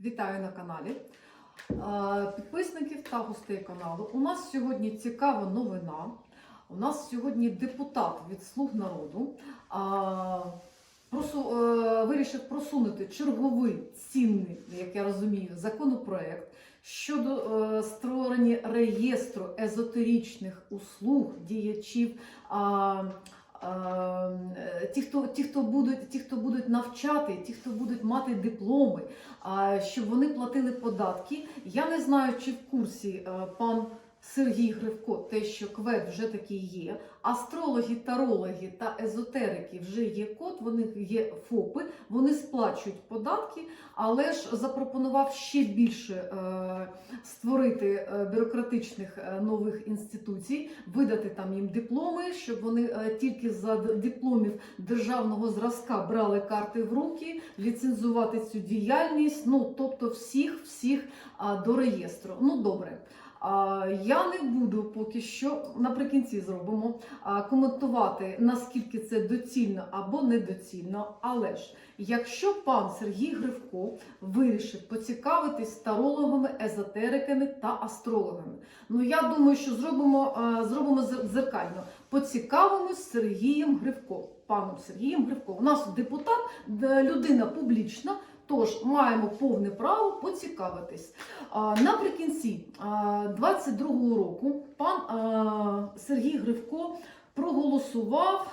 Вітаю на каналі. Підписників та гостей каналу. У нас сьогодні цікава новина. У нас сьогодні депутат від Слуг народу е, вирішив просунути черговий цінний, як я розумію, законопроект щодо е, створення реєстру езотеричних услуг діячів. Е, Ті, хто, ті, хто будуть, ті, хто будуть навчати, ті, хто будуть мати дипломи, щоб вони платили податки. Я не знаю, чи в курсі е, пан Сергій Гривко, те, що квет вже такий є. Астрологи, тарологи та езотерики вже є код, вони є ФОПи, вони сплачують податки, але ж запропонував ще більше е, створити е, бюрократичних е, нових інституцій, видати там їм дипломи, щоб вони е, тільки за дипломів державного зразка брали карти в руки, ліцензувати цю діяльність. Ну тобто всіх, всіх до реєстру. Ну добре. Я не буду поки що наприкінці зробимо коментувати наскільки це доцільно або недоцільно. Але ж якщо пан Сергій Гривко вирішив поцікавитись тарологами, езотериками та астрологами, ну я думаю, що зробимо, зробимо зер- дзеркально. Поцікавимось Сергієм Гривко, паном Сергієм Гривко. У нас депутат, людина публічна. Тож маємо повне право поцікавитись. Наприкінці 22-го року пан Сергій Гривко проголосував,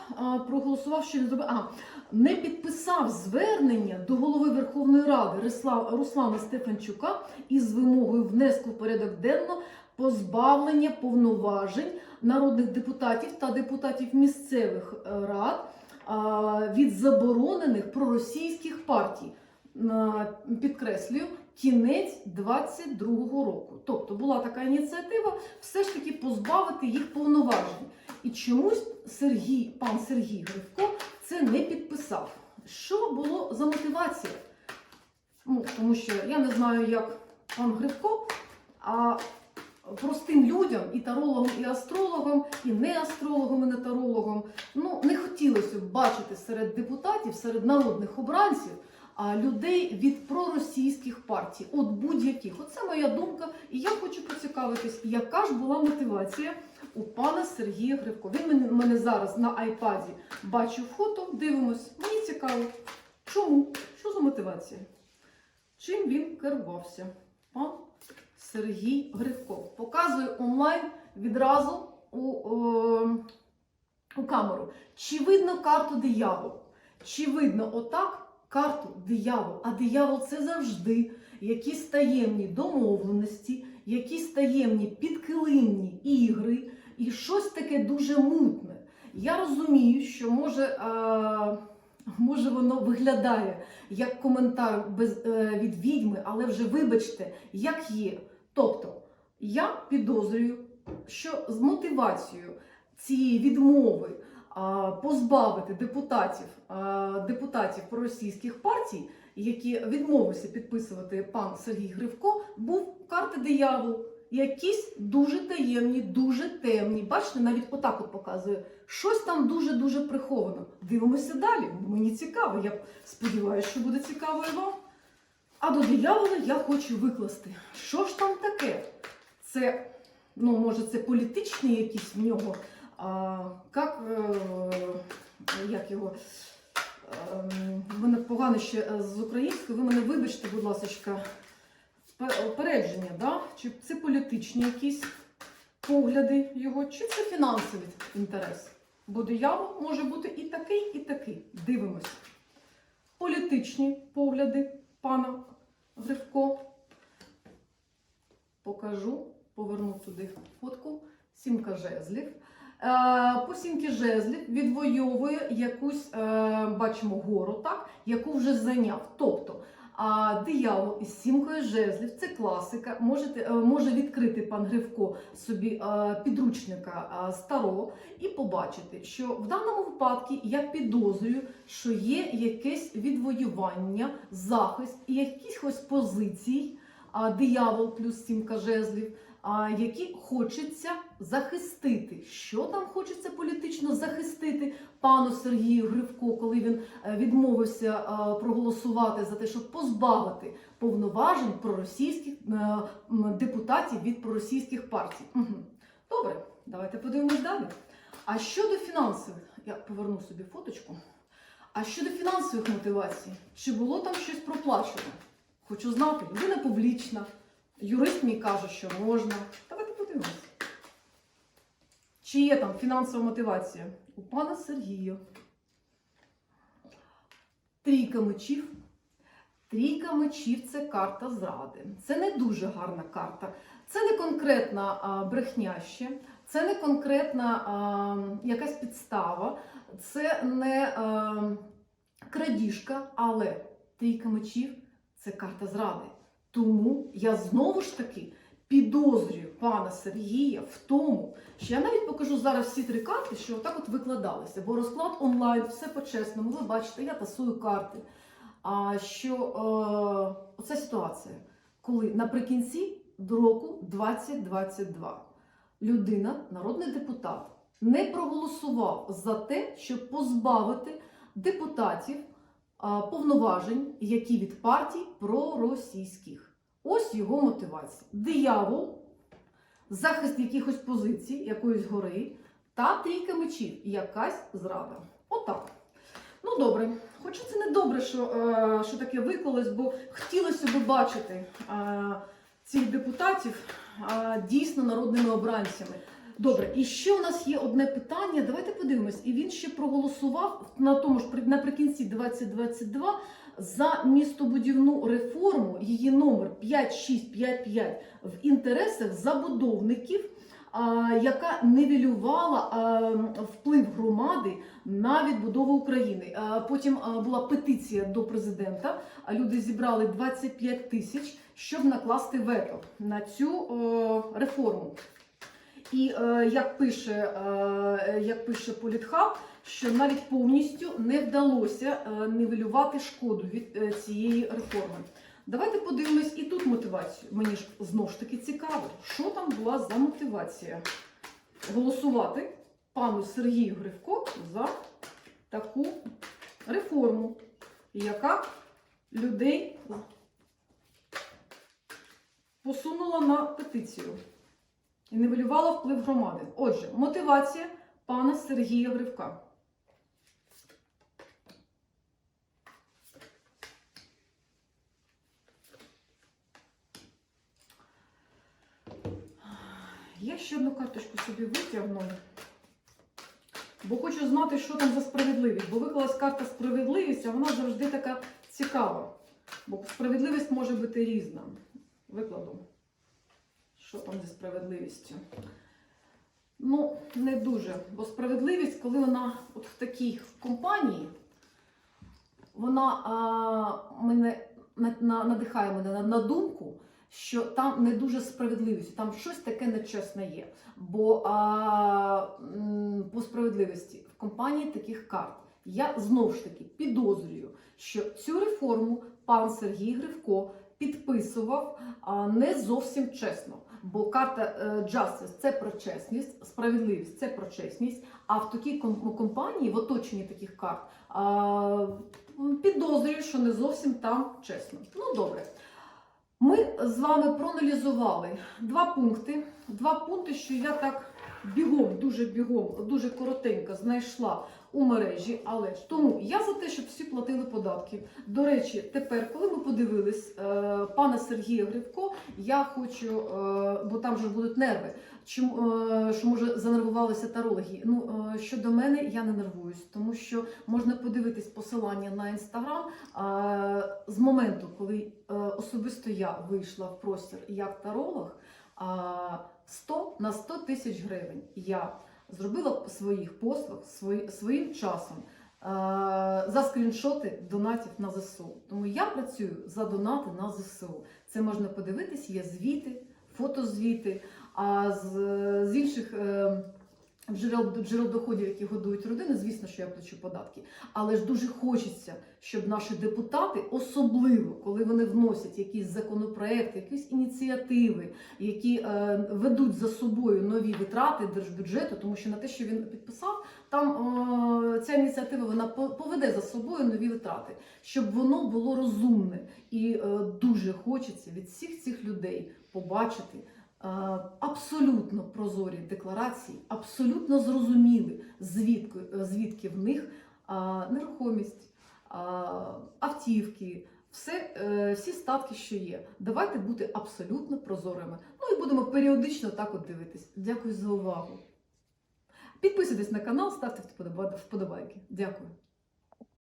проголосував, що він зробив. А, не підписав звернення до голови Верховної Ради Руслана Стефанчука із вимогою внеску в порядок денно позбавлення повноважень народних депутатів та депутатів місцевих е, рад від заборонених проросійських партій. Підкреслюю, кінець 22-го року. Тобто була така ініціатива все ж таки позбавити їх повноважень. І чомусь Сергій, пан Сергій Гривко це не підписав. Що було за мотивація? Ну, тому що я не знаю, як пан Гривко, а простим людям, і тарологам, і астрологам, і не астрологам, і не тарологам, ну не хотілося б бачити серед депутатів, серед народних обранців людей від проросійських партій, от будь-яких. Оце моя думка, і я хочу поцікавитись, яка ж була мотивація у пана Сергія Гривко. Він мене, зараз на айпаді бачив фото, дивимось. Мені цікаво, чому? Що за мотивація? Чим він керувався? Пан Сергій Гривко. Показую онлайн відразу у, е, у камеру. Чи видно карту диявол? Чи видно отак карту диявол? А диявол це завжди якісь таємні домовленості, якісь таємні підкилимні ігри і щось таке дуже мутне. Я розумію, що може, е, може воно виглядає як коментар без, е, від відьми, але вже вибачте, як є. Тобто, я підозрюю, що з мотивацією цієї відмови а, позбавити депутатів, депутатів проросійських партій, які відмовився підписувати пан Сергій Гривко, був карти диявол. Якісь дуже таємні, дуже темні. Бачите, навіть отак от показує. Щось там дуже-дуже приховано. Дивимося далі. Мені цікаво. Я сподіваюся, що буде цікаво і вам. А до диявола я хочу викласти. Що ж там таке? Це, ну, може, це політичні якісь в нього. Як, е, як його? Ем, В мене погано ще е, з українською. Ви мене вибачте, будь ласка, опередження, да? чи це політичні якісь погляди його, чи це фінансовий інтерес? Бо диявол може бути і такий, і такий. Дивимось. Політичні погляди пана Гривко. Покажу, поверну туди фотку. Сімка жезлів. Е, По сімки жезлів відвоює якусь, е, бачимо, гору, так, яку вже зайняв. Тобто, диявол із сімкою жезлів це класика. Можете, е, може відкрити пан Гривко собі підручника старого і побачити, що в даному випадку я підозрюю, що є якесь відвоювання, захист і якихось позицій, диявол плюс сімка жезлів, які хочеться захистити. Що там хочеться політично захистити пану Сергію Гривко, коли він е, відмовився е, проголосувати за те, щоб позбавити повноважень проросійських депутатів від проросійських партій. Добре, давайте подивимось далі. А щодо фінансових, я поверну собі фоточку. А щодо фінансових мотивацій, чи було там щось проплачено? Хочу знати, людина публічна, юрист мені каже, що можна. Давайте подивимось. Чи є там фінансова мотивація? У пана Сергія. Трійка мечів. Трійка мечів це карта зради. Це не дуже гарна карта. Це не конкретна а, брехня ще, це не конкретна а, якась підстава, це не а, крадіжка, але трійка мечів це карта зради. Тому я знову ж таки підозрюю пана Сергія в тому, що я навіть покажу зараз всі три карти, що отак от викладалися, бо розклад онлайн, все по-чесному. Ви бачите, я тасую карти. А що е, оця ситуація, коли наприкінці року 2022 людина, народний депутат, не проголосував за те, щоб позбавити депутатів повноважень, які від партій проросійських. Ось його мотивація. Диявол, захист якихось позицій, якоїсь гори та трійка мечів, якась зрада. Отак. Ну добре, хоча це не добре, що, е, що таке виклалось, бо хотілося б бачити е, цих депутатів е, дійсно народними обранцями. Добре, і ще у нас є одне питання. Давайте подивимось. І він ще проголосував на тому ж при- наприкінці 2022 за містобудівну реформу, її номер 5655 в інтересах забудовників, яка нивелювала вплив громади на відбудову України. Потім була петиція до президента. а Люди зібрали 25 тисяч, щоб накласти вето на цю реформу. І е, як пише, е, як пише Політхаб, що навіть повністю не вдалося е, нивелювати шкоду від цієї реформи. Давайте подивимось і тут мотивацію. Мені ж знову ж таки цікаво, що там була за мотивація голосувати пану Сергію Гривко за таку реформу, яка людей посунула на петицію і нивелювала вплив громади. Отже, мотивація пана Сергія Гривка. Я ще одну карточку собі витягну, бо хочу знати, що там за справедливість. Бо виклалась карта справедливість, а вона завжди така цікава. Бо справедливість може бути різна. Викладу. Що там зі справедливістю? Ну, не дуже. Бо справедливість, коли вона от в такій компанії, вона а, мене на, на, надихає мене на, на думку, що там не дуже справедливість, там щось таке нечесне є. Бо а, по справедливості в компанії таких карт я знову ж таки підозрюю, що цю реформу пан Сергій Гривко підписував а, не зовсім чесно. Бо карта е, Justice – це про чесність, справедливість це про чесність. А в такій компанії, в оточенні таких карт, підозрюю, що не зовсім там чесно. Ну добре. Ми з вами проаналізували два пункти. Два пункти, що я так бігом, дуже бігом, дуже коротенько знайшла у мережі. Але ж тому я за те, щоб всі платили податки. До речі, тепер, коли ми подивились е, пана Сергія Гривко, я хочу, е, бо там же будуть нерви. Чому е, що може занервувалися тарологи? Ну щодо мене, я не нервуюсь, тому що можна подивитись посилання на інстаграм. З моменту, коли особисто я вийшла в простір як таролог, а, 100 на 100 тисяч гривень я зробила своїх послуг свої- своїм часом е, за скріншоти донатів на ЗСУ. Тому я працюю за донати на ЗСУ. Це можна подивитись, є звіти, фотозвіти. А з, з інших е, джерел, джерел доходів, які годують родини, звісно, що я плачу податки. Але ж дуже хочеться, щоб наші депутати, особливо коли вони вносять якісь законопроекти, якісь ініціативи, які е, ведуть за собою нові витрати держбюджету, тому що на те, що він підписав, там е, ця ініціатива вона поведе за собою нові витрати, щоб воно було розумне. І е, дуже хочеться від всіх цих людей побачити. Е, Абсолютно прозорі декларації, абсолютно зрозуміли, звідки, е, звідки в них нерухомість, автівки, все, е, всі статки, що є. Давайте бути абсолютно прозорими. Ну і будемо періодично так от дивитись. Дякую за увагу. Підписуйтесь на канал, ставте вподобайки. Дякую.